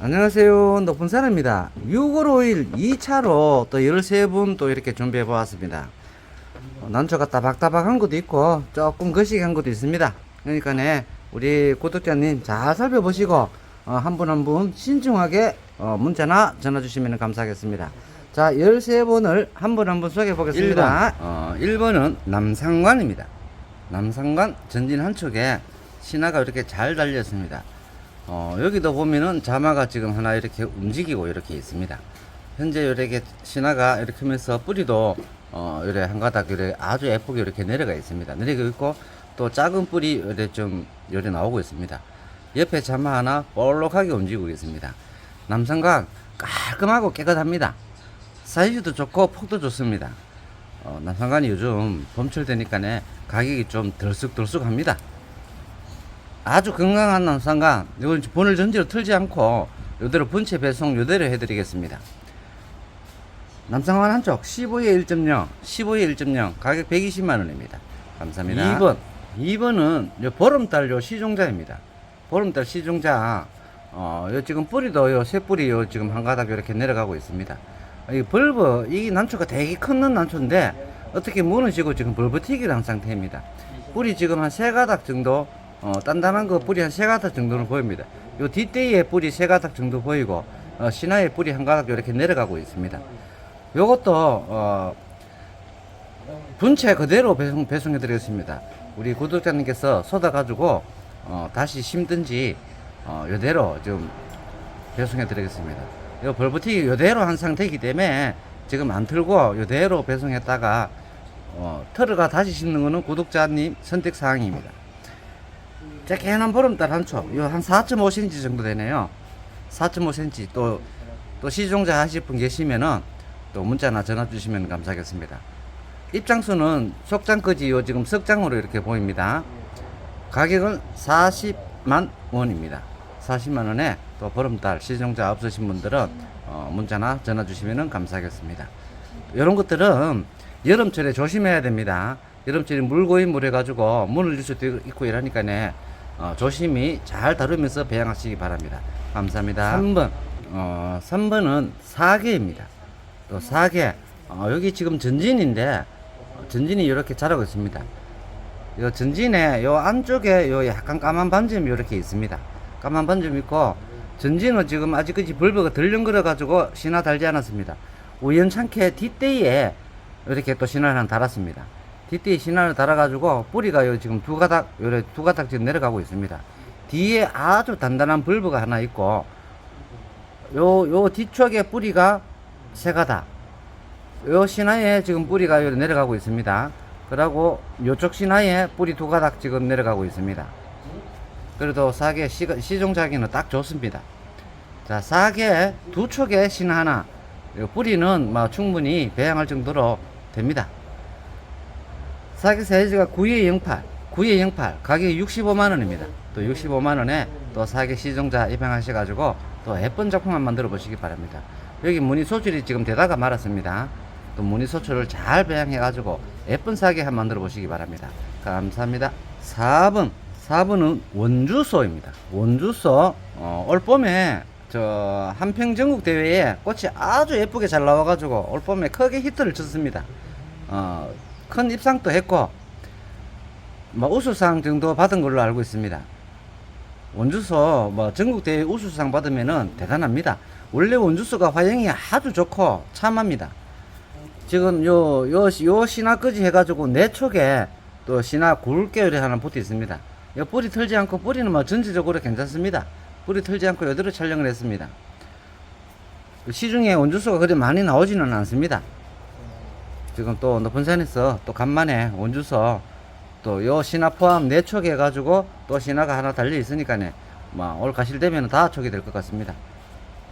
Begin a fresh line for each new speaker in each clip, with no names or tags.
안녕하세요. 높은 사람입니다. 6월 5일 2차로 또 13분 또 이렇게 준비해 보았습니다. 어, 난초가 따박따박한 것도 있고 조금 거시기한 것도 있습니다. 그러니까 네, 우리 구독자님 잘 살펴보시고 어, 한분 한 분 신중하게 어, 문자나 전화 주시면 감사하겠습니다. 자, 13분을 한 분 한 분 소개해 보겠습니다. 1번, 어, 1번은 남상관입니다. 남상관 전진 한 쪽에 신화가 이렇게 잘 달렸습니다. 어, 여기도 보면은 자마가 지금 하나 이렇게 움직이고 이렇게 있습니다. 현재 이렇게 신화가 이렇게 하면서 뿌리도 어, 이래 한 가닥 이래 아주 예쁘게 이렇게 내려가 있습니다. 내려가 있고 또 작은 뿌리 이래 좀 이래 나오고 있습니다. 옆에 자마 하나 볼록하게 움직이고 있습니다. 남성각 깔끔하고 깨끗합니다. 사이즈도 좋고 폭도 좋습니다. 어, 남성관이 요즘 봄철 되니까네 가격이 좀 덜쑥덜쑥합니다. 아주 건강한 남산간 이건 본을 전지로 틀지 않고 이대로 분체 배송 이대로 해드리겠습니다. 남상관 한쪽 15에 1.0 15에 1.0 가격 120만 원입니다. 감사합니다. 2번 2번은 요 보름달 요 시종자입니다. 보름달 시종자 어, 요 지금 뿌리도 요 새 뿌리 요 지금 한 가닥 이렇게 내려가고 있습니다. 이 벌브 이 난초가 되게 큰 난초인데 어떻게 무너지고 지금 벌버티기를 한 상태입니다. 뿌리 지금 한 세 가닥 정도 어, 단단한 거 뿌리 한 세 가닥 정도는 보입니다. 요 뒷대의 뿌리 세 가닥 정도 보이고 어, 신화의 뿌리 한 가닥 이렇게 내려가고 있습니다. 요것도 어, 분체 그대로 배송, 배송해 드리겠습니다. 우리 구독자님께서 쏟아 가지고 어, 다시 심든지 어, 요대로 좀 배송해 드리겠습니다. 요 벌브티기 요대로 한 상태이기 때문에 지금 안 틀고 요대로 배송했다가 어, 털어가 다시 심는 거는 구독자님 선택 사항입니다. 쬐개한 보름달 한 초, 요한 4.5cm 정도 되네요. 4.5cm 또, 또 시종자 하실 분 계시면은 또 문자나 전화 주시면 감사하겠습니다. 입장수는 속장까지 요 지금 석장으로 이렇게 보입니다. 가격은 40만 원입니다. 40만 원에 또 보름달 시종자 없으신 분들은 어, 문자나 전화 주시면 감사하겠습니다. 이런 것들은 여름철에 조심해야 됩니다. 여름철에 물고인 물해 가지고 무너질 수도 있고 이러니까 네 어, 조심히 잘 다루면서 배양하시기 바랍니다. 감사합니다. 3번 어, 3번은 사계입니다. 또 사계 어, 여기 지금 전진인데 어, 전진이 이렇게 자라고 있습니다. 요 전진에 요 안쪽에 요 약간 까만 반점이 이렇게 있습니다. 까만 반점이 있고 전진은 지금 아직까지 벌브가 덜렁거려 가지고 신화 달지 않았습니다. 우연찮게 뒷대에 이렇게 또 신화를 하나 달았습니다. 뒷대에 신화를 달아가지고 뿌리가 요 지금 두 가닥 요래 두 가닥 지금 내려가고 있습니다. 뒤에 아주 단단한 벌브가 하나 있고 요 요 뒤쪽에 뿌리가 세 가닥 요 신화에 지금 뿌리가 요 내려가고 있습니다. 그리고 요쪽 신화에 뿌리 두 가닥 지금 내려가고 있습니다. 그래도 사계 시, 시종자기는 딱 좋습니다. 자, 사계 두 촉에 신화 하나, 요 뿌리는 뭐 충분히 배양할 정도로 됩니다. 사계 사이즈가 9에 08, 9에 08, 가격이 65만원입니다. 또 65만원에 또 사계 시종자 입양하셔가지고 또 예쁜 작품만 만들어 보시기 바랍니다. 여기 무늬 소출이 지금 되다가 말았습니다. 또 무늬 소출을 잘 배양해가지고 예쁜 사계 한 만들어 보시기 바랍니다. 감사합니다. 4번. 4번은 원주소입니다. 원주소, 어, 올 봄에 저 한평전국 대회에 꽃이 아주 예쁘게 잘 나와가지고 올 봄에 크게 히트를 쳤습니다. 어, 큰 입상도 했고, 뭐 우수상 정도 받은 걸로 알고 있습니다. 원주소 뭐 전국 대회 우수상 받으면은 대단합니다. 원래 원주소가 화형이 아주 좋고 참합니다. 지금 요, 요, 요 신화까지 해가지고 내 촉에 또 신화 굵게 하나 붙어 있습니다. 요 뿌리 털지 않고 뿌리는 뭐 전체적으로 괜찮습니다. 뿌리 털지 않고 이대로 촬영을 했습니다. 시중에 원주소가 그리 많이 나오지는 않습니다. 지금 또 높은 산에서 또 간만에 원주소 또요 신화 포함 네촉 해가지고 또 신화가 하나 달려 있으니까네 뭐올 가실 되면 다 촉이 될 것 같습니다.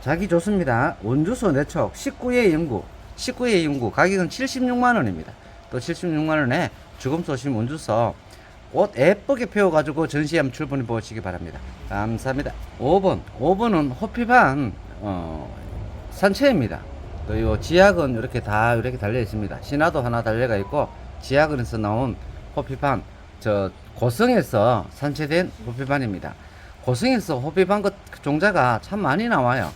자기 좋습니다. 원주소 내촉 19의 연구 19의 연구 가격은 76만 원입니다. 또 76만 원에 주금 쏘신 원주소 옷 예쁘게 펴가지고 전시회 한번 출분해 보시기 바랍니다. 감사합니다. 5번 5번은 호피반 어, 산채입니다. 또요 지약은 이렇게 다 이렇게 달려 있습니다. 신화도 하나 달려가 있고 지약은에서 나온 호피반 저 고성에서 산채된 호피반입니다. 고성에서 호피반 것 종자가 참 많이 나와요.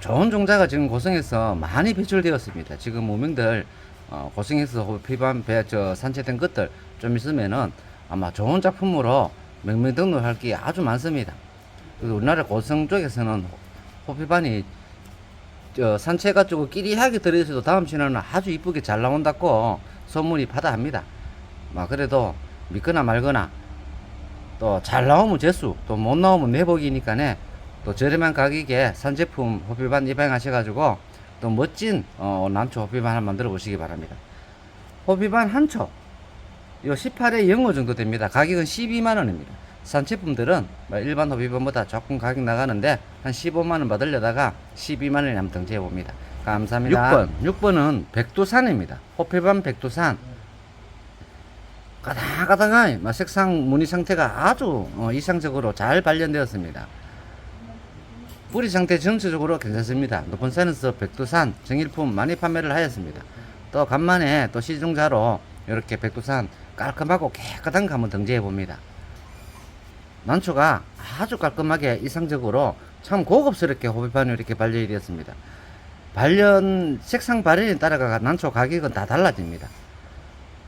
좋은 종자가 지금 고성에서 많이 배출되었습니다. 지금 무명들 어, 고성에서 호피반 배, 저 산채된 것들 좀 있으면은 아마 좋은 작품으로 명명 등록할 게 아주 많습니다. 그리고 우리나라 고성 쪽에서는 호피반이 저 산채가 조금 끼리 하게 들어있어도 다음 시즌은 아주 이쁘게 잘 나온다고 소문이 파다합니다. 막 그래도 믿거나 말거나 또 잘 나오면 재수 또 못 나오면 내복이니까네 또 저렴한 가격에 산제품 호피반 입양하셔가지고 또 멋진 어, 난초 호피반 하나 만들어 보시기 바랍니다. 호피반 한초 요 18에 0호 정도 됩니다. 가격은 12만 원입니다. 산제품들은 뭐 일반 호피반보다 조금 가격 나가는데 한 15만원 받으려다가 12만원에 한번 등재해 봅니다. 감사합니다. 6번. 6번은 백두산입니다. 호피반 백두산. 까당까당한 뭐 색상 무늬 상태가 아주 어, 이상적으로 잘 발견되었습니다. 뿌리 상태 전체적으로 괜찮습니다. 높은 산에서 백두산 정일품 많이 판매를 하였습니다. 또 간만에 또 시중자로 이렇게 백두산 깔끔하고 깨끗한 거 한번 등재해 봅니다. 난초가 아주 깔끔하게 이상적으로 참 고급스럽게 호비판이 이렇게 발견이 되었습니다. 발견 색상 발현에 따라가 난초 가격은 다 달라집니다.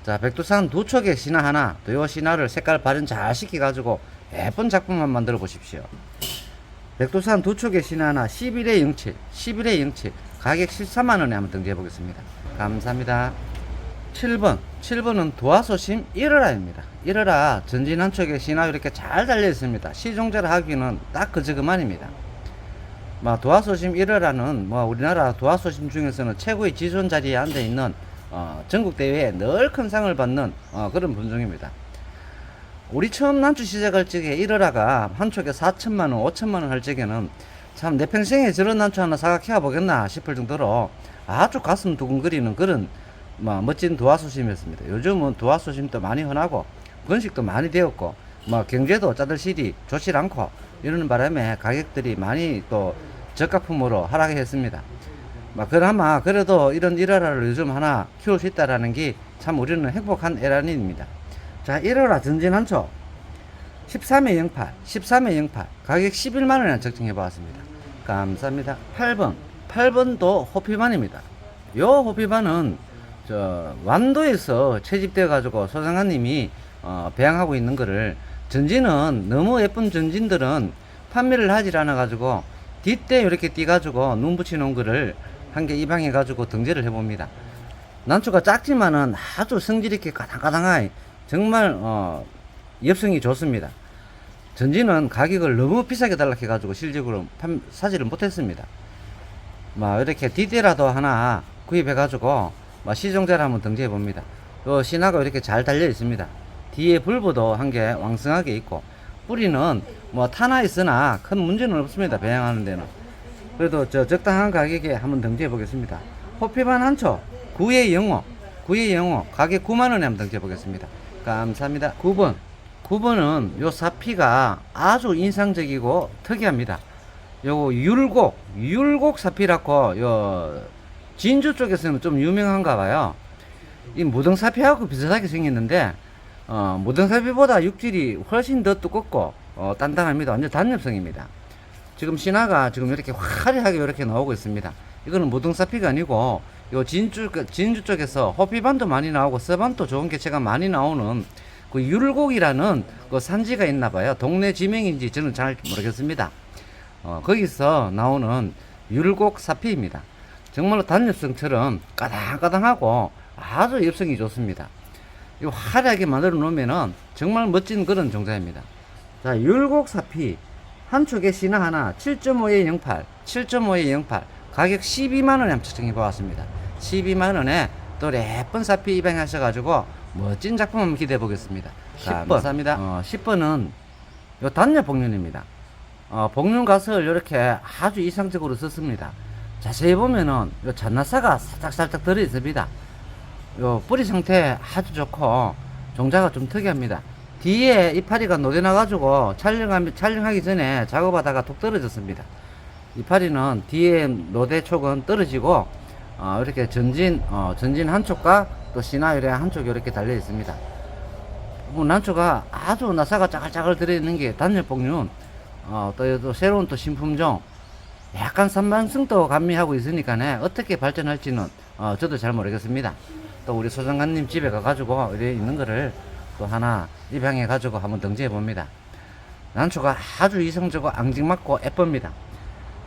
자, 백두산 두 촉의 신화 하나, 또요 신화를 색깔 발현 잘 시켜가지고 예쁜 작품만 만들어 보십시오. 백두산 두 촉의 신화 하나 11에 07, 11에 07, 가격 13만원에 한번 등재해 보겠습니다. 감사합니다. 7번, 7번은 도화소심 1월화입니다. 1월화 전진 한 촉의 신화 이렇게 잘 달려 있습니다. 시종자를 하기는 딱 그저 그만입니다. 뭐 도화소심 1월화는 뭐 우리나라 도화소심 중에서는 최고의 지존 자리에 앉아 있는 어, 전국 대회에 늘 큰 상을 받는 어, 그런 분종입니다. 우리 처음 난주 시작할 적에 1월화가 한 촉에 4천만 원, 5천만 원 할 적에는 참 내 평생에 저런 난초 하나 키워 보겠나 싶을 정도로 아주 가슴 두근거리는 그런 뭐 멋진 도화소심이었습니다. 요즘은 도화소심도 많이 흔하고 번식도 많이 되었고 뭐 경제도 짜들실이 좋지 않고 이러는 바람에 가격들이 많이 또 저가품으로 하락했습니다. 막 그나마 그래도 이런 일화를 요즘 하나 키울 수 있다라는 게 참 우리는 행복한 에란입니다. 자, 일화라 전진 한초 13회 08, 13회 08 가격 11만 원에 적정해 보았습니다. 감사합니다. 8번, 8번도 호피반입니다. 요 호피반은 저 완도에서 채집돼 가지고 소장관님이 어, 배양하고 있는 거를 전진은 너무 예쁜 전진들은 판매를 하질 않아 가지고 뒷대 이렇게 띄 가지고 눈 놓은 거를 한 개 입양해 가지고 등재를 해 봅니다. 난초가 작지만은 아주 성질 있게 가당가당하게 정말 어, 엽성이 좋습니다. 전지는 가격을 너무 비싸게 달라 해가지고 실적으로 판, 사지를 못했습니다. 뭐 이렇게 디테라도 하나 구입해 가지고 뭐 시종자를 한번 등재해 봅니다. 요 신화가 이렇게 잘 달려 있습니다. 뒤에 불보도 한 개 왕성하게 있고 뿌리는 뭐 타나 있으나 큰 문제는 없습니다. 배양하는 데는. 그래도 저 적당한 가격에 한번 등재해 보겠습니다. 호피반 한초 9의 영어 9의 영어 가격 9만원에 한번 등재해 보겠습니다. 감사합니다. 9번 9번은 요 사피가 아주 인상적이고 특이합니다. 요거 율곡 율곡 사피라고 요 진주 쪽에서는 좀 유명한가 봐요. 이 무등사피하고 비슷하게 생겼는데 어, 무등사피보다 육질이 훨씬 더 두껍고 어, 단단합니다. 완전 단엽성입니다. 지금 신화가 지금 이렇게 화려하게 이렇게 나오고 있습니다. 이거는 무등사피가 아니고 요 진주 진주 쪽에서 호피반도 많이 나오고 서반도 좋은 개체가 많이 나오는 그 율곡이라는 그 산지가 있나 봐요. 동네 지명인지 저는 잘 모르겠습니다. 어, 거기서 나오는 율곡 사피입니다. 정말로 단엽성처럼 까당까당하고 아주 엽성이 좋습니다. 이 화려하게 만들어 놓으면은 정말 멋진 그런 종자입니다. 자, 율곡 사피 한 촉에 신화 하나 7.5에 08, 7.5에 08 가격 12만 원에 측정해 보았습니다. 12만 원에 또 예쁜 사피 입양하셔 가지고 멋진 작품 한번 기대해 보겠습니다. 10번. 감사합니다. 어, 10번은 요 단엽 복륜입니다. 어, 복륜 가설 이렇게 아주 이상적으로 썼습니다. 자세히 보면은 요 잔나사가 살짝살짝 들어 있습니다. 요 뿌리 상태 아주 좋고 종자가 좀 특이합니다. 뒤에 이파리가 녹여나가지고 촬영하기, 전에 작업하다가 톡 떨어졌습니다. 이파리는 뒤에 노대 촉은 떨어지고 어, 이렇게 전진 어, 전진 한쪽과 또 신화율에 한쪽이 이렇게 달려 있습니다. 뭐 난초가 아주 나사가 짜글짜글 들어있는 게 단열복륜 어, 또, 또 새로운 또 신품종 약간 산만성도 감미하고 있으니까네 어떻게 발전할지는 어, 저도 잘 모르겠습니다. 또 우리 소장관님 집에 가가지고 이래 있는 거를 또 하나 입양해 가지고 한번 등재해 봅니다. 난초가 아주 이성적으로 앙증맞고 예쁩니다.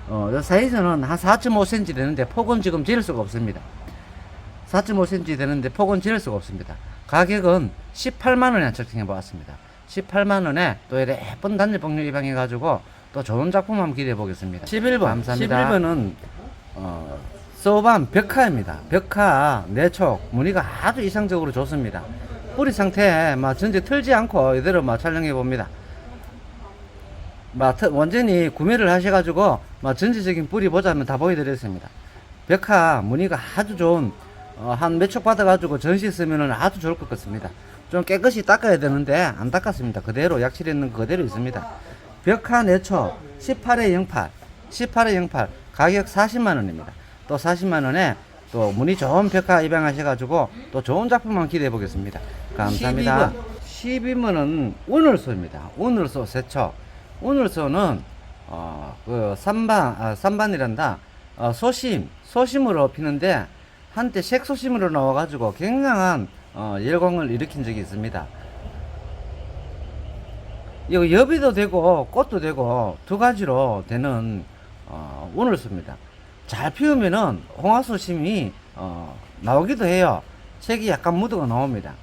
어, 요 사이즈는 한 4.5cm 되는데 폭은 지금 지을 수가 없습니다. 4.5cm 되는데 폭은 지을 수가 없습니다. 가격은 18만원에 책정해 보았습니다. 18만원에 또 이래 예쁜 단일 복류 입양해 가지고 또 좋은 작품 한번 기대해 보겠습니다. 11번.
감사합니다.
11번은 어, 소반 벽화입니다. 벽화 내촉 무늬가 아주 이상적으로 좋습니다. 뿌리 상태 막 전체 틀지 않고 이대로 막 촬영해 봅니다. 막 트- 완전히 구매를 하셔가지고 막 전체적인 뿌리 보자면 다 보여드렸습니다. 벽화 무늬가 아주 좋은 어, 한몇촉 받아가지고 전시 쓰면은 아주 좋을 것 같습니다. 좀 깨끗이 닦아야 되는데 안 닦았습니다. 그대로 거 그대로 있습니다. 벽화 내초 18에 08, 18에 08 가격 40만 원입니다. 또 40만 원에 또 무늬 좋은 벽화 입양하셔가지고 또 좋은 작품만 기대해 보겠습니다. 감사합니다. 12번은 오늘소입니다. 오늘소 세초. 오늘소는 어, 그 삼반 아, 삼반이란다. 어, 소심 소심으로 피는데 한때 색소심으로 나와가지고 굉장한 어, 열광을 일으킨 적이 있습니다. 이거 여비도 되고 꽃도 되고 두 가지로 되는 어, 오늘소입니다. 잘 피우면은 홍화소심이 어, 나오기도 해요. 색이 약간 묻어가 나옵니다.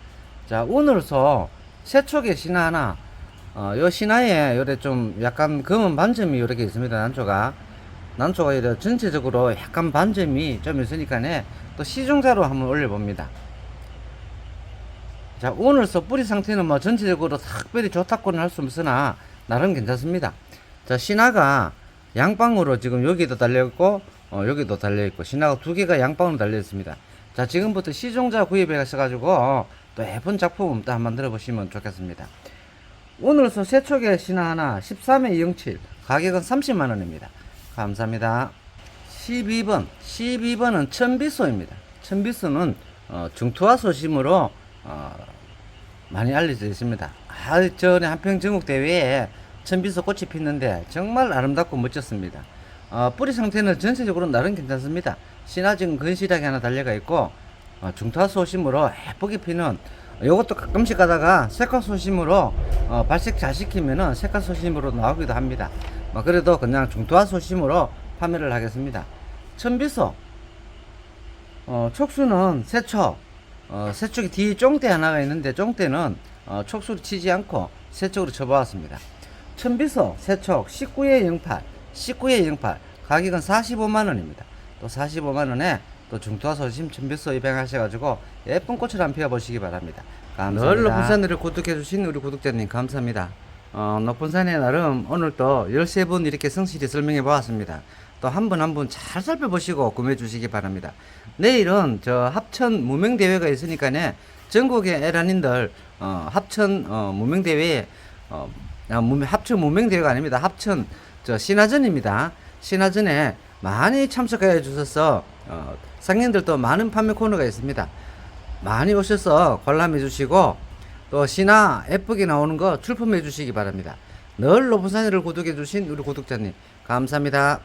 자 오늘소 세촉의 신화 하나 어, 요 신화에 요래 좀 약간 검은 반점이 이렇게 있습니다. 난초가 난초가 이래 전체적으로 약간 반점이 좀 있으니까네 또 시중자로 한번 올려봅니다. 자, 오늘 서 뿌리 상태는 뭐 전체적으로 특별히 좋다고는 할 수 없으나 나름 괜찮습니다. 자, 신화가 양방으로 지금 여기도 달려있고 어, 여기도 달려있고 신화가 두 개가 양방으로 달려있습니다. 자, 지금부터 시종자 구입해 가셔가지고 어, 또 예쁜 작품 또 한번 들어보시면 좋겠습니다. 오늘서 세촉의 신화 하나 13회 207 가격은 30만원입니다. 감사합니다. 12번 12번은 천비소입니다. 천비소는 어, 중투화 소심으로 어, 많이 알려져 있습니다. 아, 전에 한평 전국 대회에 천비소 꽃이 피는데 정말 아름답고 멋졌습니다. 어, 뿌리 상태는 전체적으로 나름 괜찮습니다. 신화 지금 근실하게 하나 달려가 있고 어, 중투화 소심으로 예쁘게 피는 요것도 가끔씩 가다가 색화 소심으로 어, 발색 잘 시키면은 색화 소심으로 나오기도 합니다. 뭐 그래도 그냥 중투화 소심으로 판매를 하겠습니다. 천비소 어, 촉수는 세촉 어, 세촉이 뒤에 쫑대 하나가 있는데 쫑대는 어, 촉수를 치지 않고 세촉으로 쳐보았습니다. 천비소 세촉 19에 08 19에 08 가격은 45만 원입니다. 또 45만 원에 또 중투화 소심 천비소 입양하셔가지고 예쁜 꽃을 한번 피워 보시기 바랍니다. 감사합니다. 늘 높은 산을 구독해 주신 우리 구독자님 감사합니다. 어, 높은 산의 나름 오늘 또 13분 이렇게 성실히 설명해 보았습니다. 또 한 분 한 분 잘 살펴보시고 구매해 주시기 바랍니다. 내일은 저 합천 무명 대회가 있으니까네 전국의 에란인들 어, 합천 어, 어, 아, 무- 합천 무명 대회가 아닙니다. 합천 저 신화전입니다. 신화전에 많이 참석해 주셔서 어, 상인들도 많은 판매 코너가 있습니다. 많이 오셔서 관람해 주시고 또 신화 예쁘게 나오는 거 출품해 주시기 바랍니다. 늘 높은 산을 구독해 주신 우리 구독자님 감사합니다.